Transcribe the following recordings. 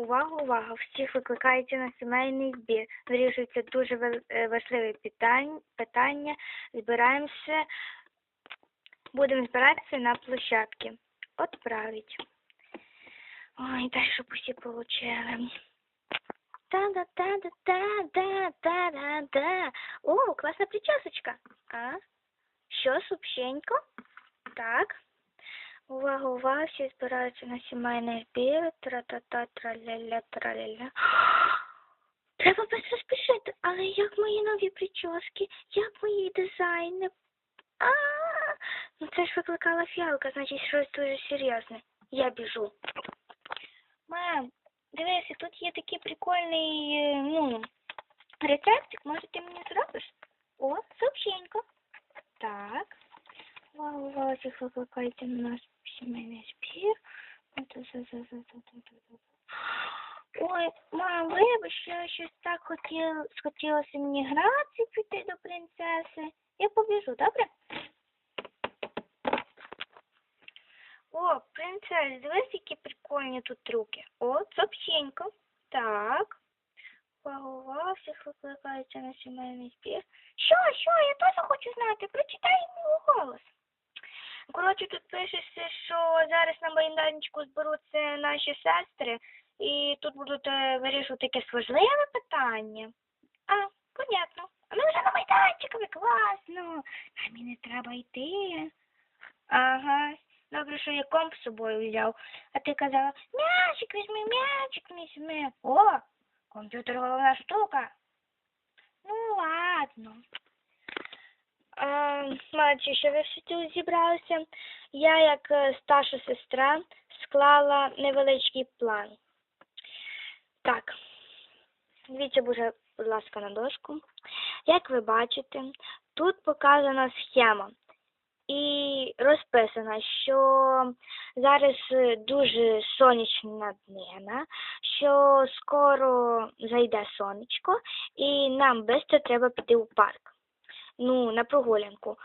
Увага, увага! Всіх викликається на сімейний збір. Вирішується дуже е, важливе питання. Збираємося, будемо збиратися на площадці. Отправить. Ой, дай, щоб усі получили. Та-да-та-да-та-да-та-да-да. О, класна причесочка. А? Що, супщенько? Так. Увага, всі збираються на сімейний збір. Тра-та-та, траля-ля, траля-ля. Треба без розпишити, але як мої нові прически, як мої дизайни. А, -а, а ну це ж викликала фіалка, значить щось дуже серйозне. Я біжу. Мам, дивися, тут є такий прикольний, е, ну, рецептик, може ти мені зробиш? О, сообщенько. Так. Вау, увага, всіх викликайте на наш сімейний збір. Ой, мам, вибач, я щось так хотіла, схотілося мені гратися, піти до принцеси. Я побіжу, добре? О, принцес, дивись, які прикольні тут трюки. О, сообщенько. Так. Вау, всіх викликається на сімейний збір. Що, що, я теж хочу знати, прочитай мій голос. Коротше, тут пишеться, що зараз на майданчику зберуться наші сестри, і тут будуть е, вирішувати якесь важливе питання. А, понятно. А ми вже на майданчикові, класно. А мені не треба йти. Ага. Добре, що я комп з собою взяв. А ти казала, м'ячик візьми, м'ячик візьми. О, комп'ютер головна штука. Ну, ладно. А, Молодці, що ви тут зібралися. Я, як е, старша сестра, склала невеличкий план. Так, дивіться, будь ласка, на дошку. Як ви бачите, тут показана схема і розписано, що зараз е, дуже сонячна днина, що скоро зайде сонечко, і нам швидко треба піти у парк. Ну, на прогулянку.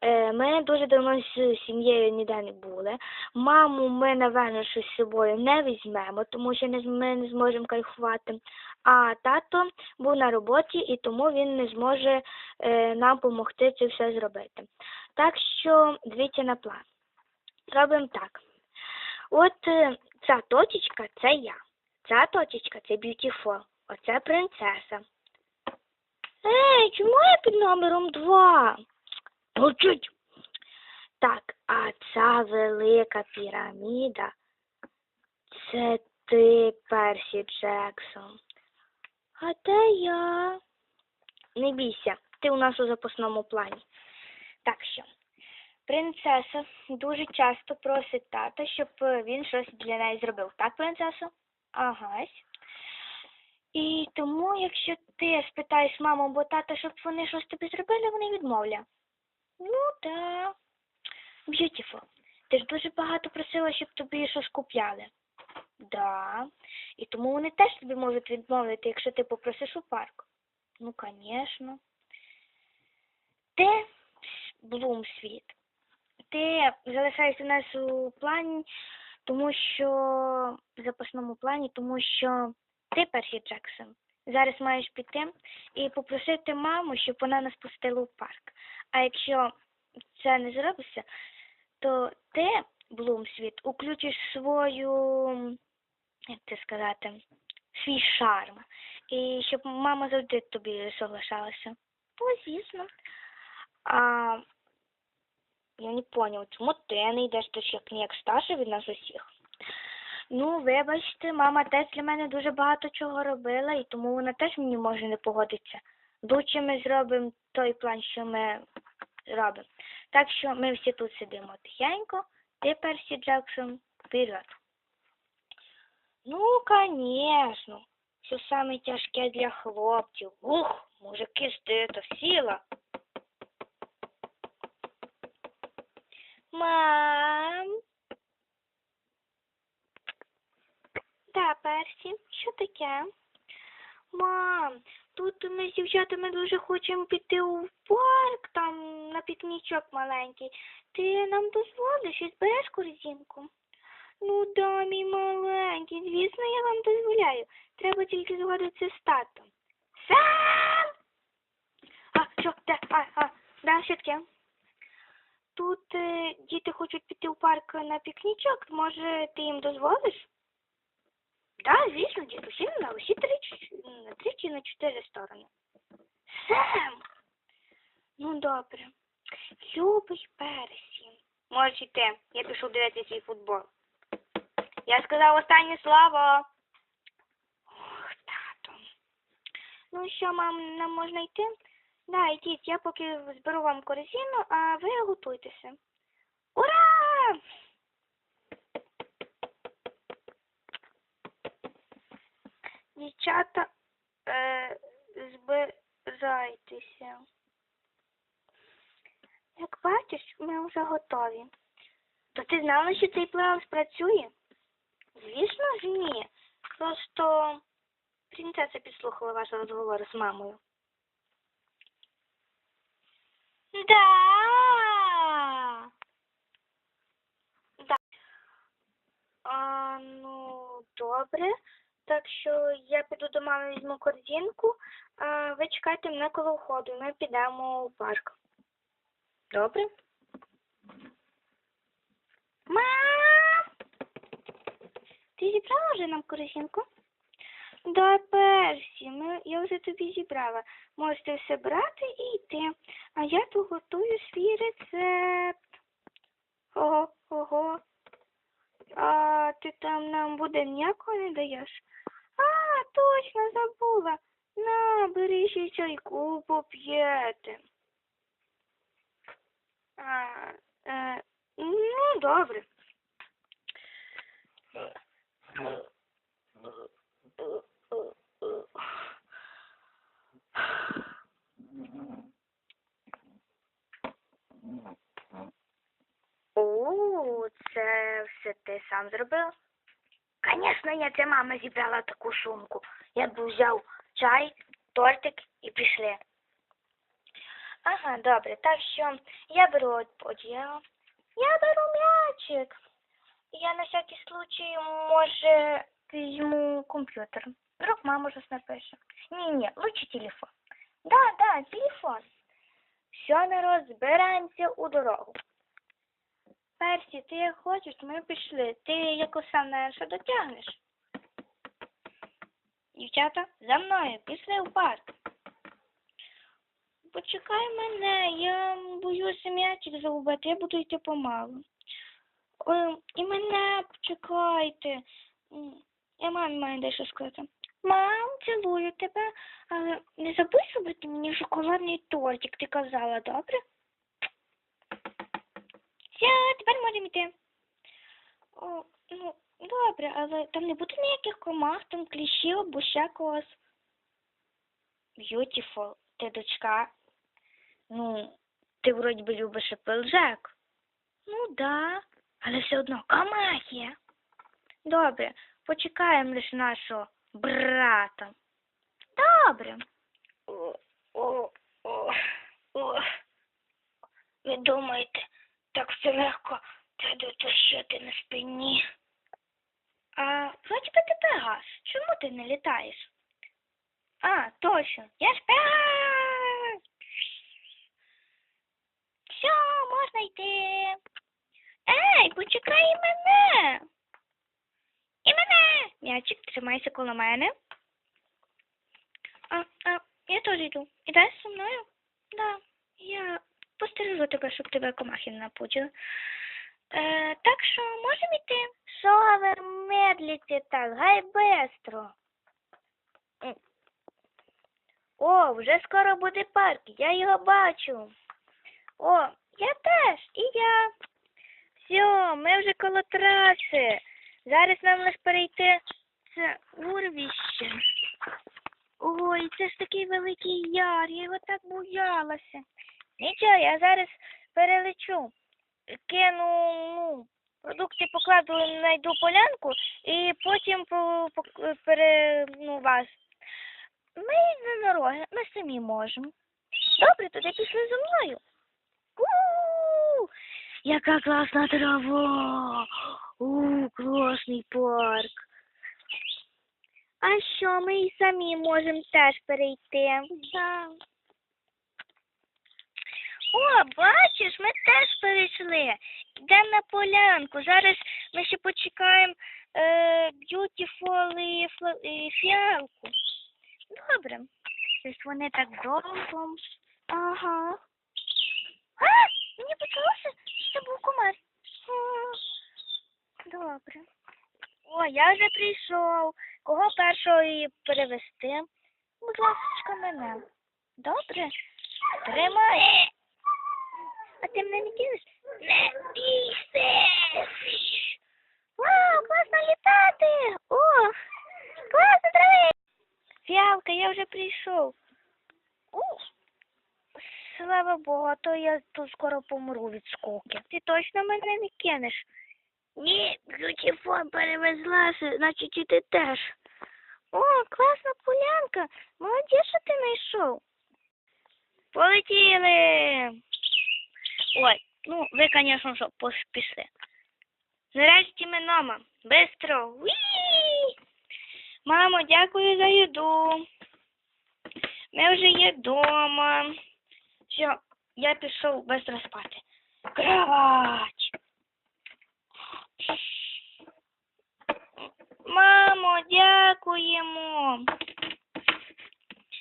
Е, Ми дуже давно з сім'єю ніде не були. Маму ми, напевно, щось з собою не візьмемо, тому що ми не зможемо кайфувати. А тато був на роботі і тому він не зможе е, нам допомогти це все зробити. Так що дивіться на план. Робимо так. От е, ця точечка це я. Ця точечка це Beautiful. Оце принцеса. Ей, чому я під номером два? Мовчуть. Так, а ця велика піраміда це ти, Персі Джексон. А де я? Не бійся, ти у нас у запасному плані. Так що, принцеса дуже часто просить тата, щоб він щось для неї зробив. Так, принцесо? Агась. І тому, якщо ти спитаєш маму або тата, щоб вони щось тобі зробили, вони відмовлять. Ну, так. Beautiful. Ти ж дуже багато просила, щоб тобі щось купляли. Да. І тому вони теж тобі можуть відмовити, якщо ти попросиш у парк. Ну, звісно. Ти, Блумсвіт, ти залишаєшся у нас у плані, тому що в запасному плані, тому що ти перший Джексон. Зараз маєш піти і попросити маму, щоб вона нас пустила у парк. А якщо це не зробиться, то ти, Блумсвіт, уключиш свою, як це сказати, свій шарм. І щоб мама завжди тобі соглашалася. Ну, звісно. А я не поняв, чому ти не йдеш ж як як старша від нас усіх? Ну, вибачте, мама теж для мене дуже багато чого робила, і тому вона теж мені може не погодитися. Лучше ми зробимо той план, що ми робимо. Так що ми всі тут сидимо тихенько, ти Персі Джексон, вперед. Ну, звісно, все саме тяжке для хлопців. Ух, мужики, стито, сіла. Мам. Да, що таке? Мам, тут ми з дівчатами дуже хочемо піти у парк, там на пікнічок маленький. Ти нам дозволиш і збереш корзинку? Ну да, мій маленький, звісно, я вам дозволю. погуляю. Треба тільки згодитися з татом. Сам! А, що, де? А, а, да, що таке? Тут е, діти хочуть піти у парк на пікнічок. Може, ти їм дозволиш? Так, звісно, дідусі на усі три чи на чотири сторони. Сем! Ну, добре. Любий персі. Можеш йти. Я пішов дивитися свій футбол. Я сказав останнє слово. Ох, тато. Ну що, мам, нам можна йти? Да, йдіть, я поки зберу вам корзину, а ви готуйтеся. Ура! Дівчата, е, збирайтеся. Як бачиш, ми вже готові. То ти знала, що цей план спрацює? Звісно ж ні. Просто принцеса підслухала ваш розговор з мамою. Да. Да. А, ну, добре. Так що я піду до мами візьму корзинку, а ви чекайте мене коло входу, ми підемо у парк. Добре? Мам! Ти зібрала вже нам корзинку? Да, Персі, ми, я вже тобі зібрала. Можете все брати і йти. А я тут готую свій рецепт. Ого, ого. А ти там нам буде ніякого не даєш? А, точно забула. На, бери ще чайку поп'єте. А, е, ну, добре. Це сам зробив? Звісно, я це мама зібрала таку сумку. Я б взяв чай, тортик і пішли. Ага, добре, так що я беру одіяло. Я беру м'ячик. Я на всякий случай, може, візьму комп'ютер. Вдруг мама щось напише. Ні-ні, лучше телефон. Да, да, телефон. Все, народ, збираємося у дорогу. Персі, ти як хочеш, ми пішли. Ти якось сам на що дотягнеш. Дівчата, за мною, пішли в парк. Почекай мене, я боюся м'ячик загубити, я буду йти помалу. Ой, і мене почекайте. Я мамі маю дещо сказати. Мам, цілую тебе, але не забудь зробити мені шоколадний тортик, ти казала, добре? Все, тепер можемо йти. О, ну, добре, але там не буде ніяких комах, там кліщів або ще когось. Beautiful, ти дочка. Ну, ти вроді би любиш Applejack. Ну, да, але все одно комах є. Добре, почекаємо лише нашого брата. Добре. О, о, о, о. Ви думаєте, все легко це дотащити на спині. А вроді ти Пегас. Чому ти не літаєш? А, точно. Я ж Пегас. Все, можна йти. Ей, почекай і мене. І мене. М'ячик, тримайся коло мене. А, а, я теж йду. Ідеш зі мною? Да, я постережу тебе, щоб тебе комахи не напутили. Е, так що можемо йти? Що ви так? Гай бестро. О, вже скоро буде парк, я його бачу. О, я теж, і я. Все, ми вже коло траси. Зараз нам лише перейти це урвище. Ой, це ж такий великий яр, я його так боялася. Нічого, я зараз перелечу. Кину ну, продукти покладу, знайду полянку і потім по, по, пере, ну, вас. Ми на дороги, ми самі можемо. Добре, тоді пішли зі мною. У, яка класна трава! У, класний парк. А що, ми і самі можемо теж перейти. Да. О, бачиш, ми теж перейшли. Йдемо на полянку. Зараз ми ще почекаємо е, Beautiful і, і фіалку. Добре. Щось вони так довго. Ага. А, мені почалося, що це був комар. Добре. О, я вже прийшов. Кого першого і перевести? Будь ласка, мене. Добре? Тримай. А ти мене не кинеш? Не бійся. Вау, класно літати. О, класно траві. Фіалка, я вже прийшов. О, слава Богу, а то я тут скоро помру від скоки. Ти точно мене не кинеш? Ні, телефон перевезлася, значить і ти теж. О, класна полянка. Молодець, що ти знайшов. Полетіли. Ой, ну ви, звісно, пос- пішли. Нарешті ми дома. Бистро. Мамо, дякую за їду. Ми вже є вдома. Все, я пішов бистро спати. Кровать. Мамо, дякуємо.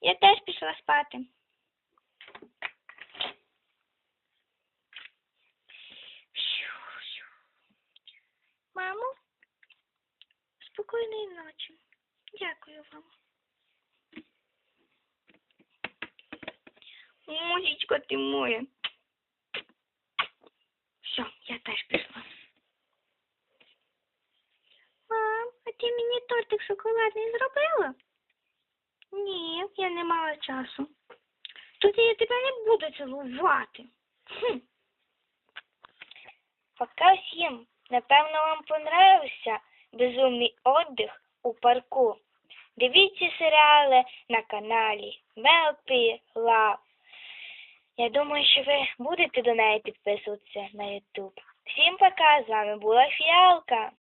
Я теж пішла спати. Мамо, спокійної ночі. Дякую вам. Мусічка ти моя. Все, я теж пішла. Мам, а ти мені тортик шоколадний зробила? Ні, я не мала часу. Тоді я тебе не буду цілувати. Хм. Пока всім. Напевно, вам понравився безумний отдих у парку. Дивіться серіали на каналі Мелпі Лав. Я думаю, що ви будете до неї підписуватися на YouTube. Всім пока, з вами була Фіалка.